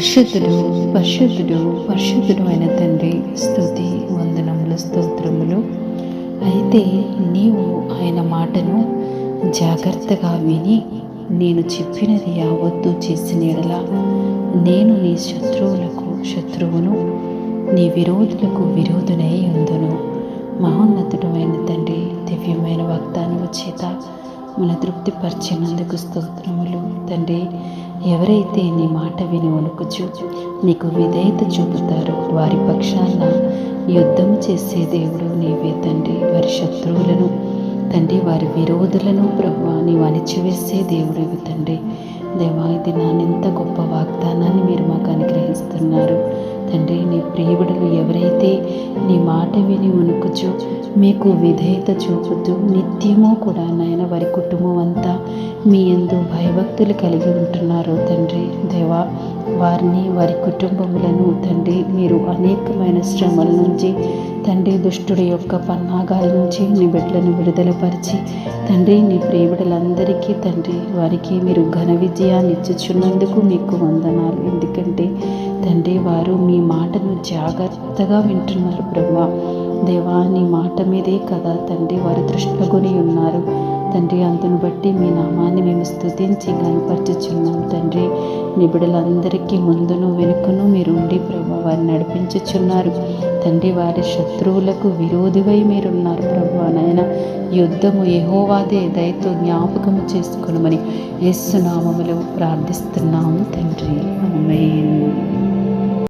పరిశుద్ధుడు పరిశుద్ధుడు పరిశుద్ధుడు అయిన తండ్రి స్తుతి వందనములు స్తోత్రములు. అయితే నీవు ఆయన మాటను జాగ్రత్తగా విని నేను చెప్పినది యావత్తు చేసిన ఎడల నేను నీ శత్రువులకు శత్రువును నీ విరోధులకు విరోధునై ఉందును. మహోన్నతుడు అయిన తండ్రి దివ్యమైన వాగ్దానము చేత మన తృప్తిపరిచినందుకు స్తోత్రములు. తండ్రి ఎవరైతే నీ మాట విని వణుకుచు నీకు విధేయత చూపుతారో వారి పక్షాన యుద్ధం చేసే దేవుడు నీవే తండ్రి. వారి శత్రువులను తండ్రి వారి విరోధులను ప్రభు నీవు అణిచివేసే దేవుడివి తండ్రి. దేవా ఇది నానెంత గొప్ప వాగ్దానాన్ని మీరు మాకు అనుగ్రహించారు. నీ ప్రియుడులు ఎవరైతే నీ మాట విని వణుకుచు మీకు విధేయత చూపుతూ నిత్యము కూడా నాయన వారి కుటుంబం అంతా మీ ఎందు భయభక్తులు కలిగి ఉంటున్నారు తండ్రి. దేవా వారిని వారి కుటుంబములను తండ్రి మీరు అనేకమైన శ్రమల నుంచి తండ్రి దుష్టుడి యొక్క పన్నాగాల నుంచి నీ బిడ్డలను విడుదలపరిచి తండ్రి నీ ప్రియబిడలందరికీ తండ్రి వారికి మీరు ఘన విజయాన్ని ఇచ్చుచున్నందుకు మీకు వందనాలు. ఎందుకంటే తండ్రి వారు మీ మాటను జాగ్రత్తగా వింటున్నారు బ్రహ్మ దేవా నీ మాట మీదే కదా తండ్రి వారు దృష్టిగొని ఉన్నారు. తండ్రి అందును బట్టి మీ నామాన్ని మేము స్తుతించి కనపరచుచున్నాం తండ్రి. నిబిడలందరికీ ముందును వెనుకను మీరు ఉండి ప్రభు వారిని నడిపించుచున్నారు. తండ్రి వారి శత్రువులకు విరోధివై మీరున్నారు ప్రభు నాయన. యుద్ధము యహోవాదే దయతో జ్ఞాపకము చేసుకునమని యేసునామములు ప్రార్థిస్తున్నాము తండ్రి. అమ్మే